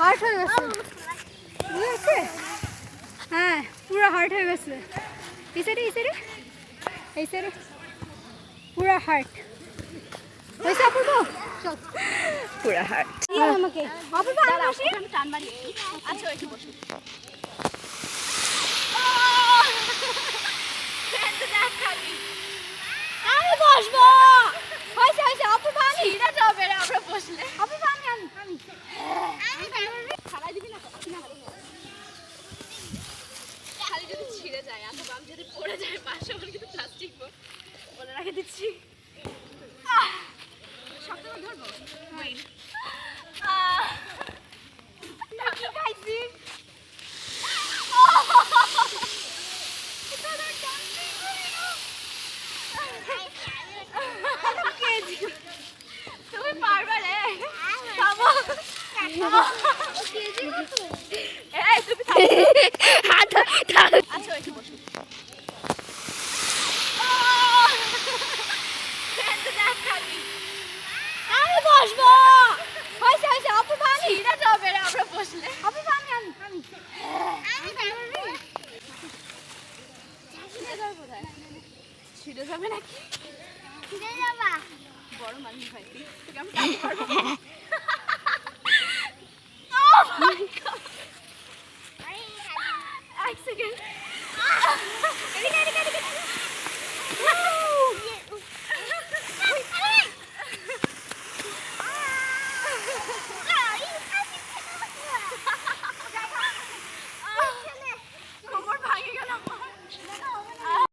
Heart হয়ে গেছে। বুঝেছে? হ্যাঁ পুরো হার্ট হয়ে গেছে। এই সাইডে এই সাইডে এই সাইডে পুরো হার্ট হয়েছে অপূর্ব আমাকে। অপূর্ব আমি টান আচ্ছা একটু বসুন আমি বসবো। হয়েছে হয়েছে অপূর্ব আমি ছিঁড়ে যাবে আমরা বসলে। অপূর্ব আমি আমি আমি। খালাই দিবি না খালি যদি ছিঁড়ে যায় বাম যদি পড়ে যায় পাশে আমার কিন্তু প্লাস্টিক বলে রাখে দিচ্ছি। Wait. আহ! খাইছি? তুমি পারবে রে থামো এই তুমি থামো আচ্ছা একটু বসুন আমি বসবো হয়েছে হয়েছে অপূর্ব আমি ছিঁড়ে যাবে বসলে অপূর্ব আমি আমি আমি ছিঁড়ে যাবে নাকি ফিরে যাবা বড় মানুষ ভাই তোকে আমি পারব না। এক সেকেন্ড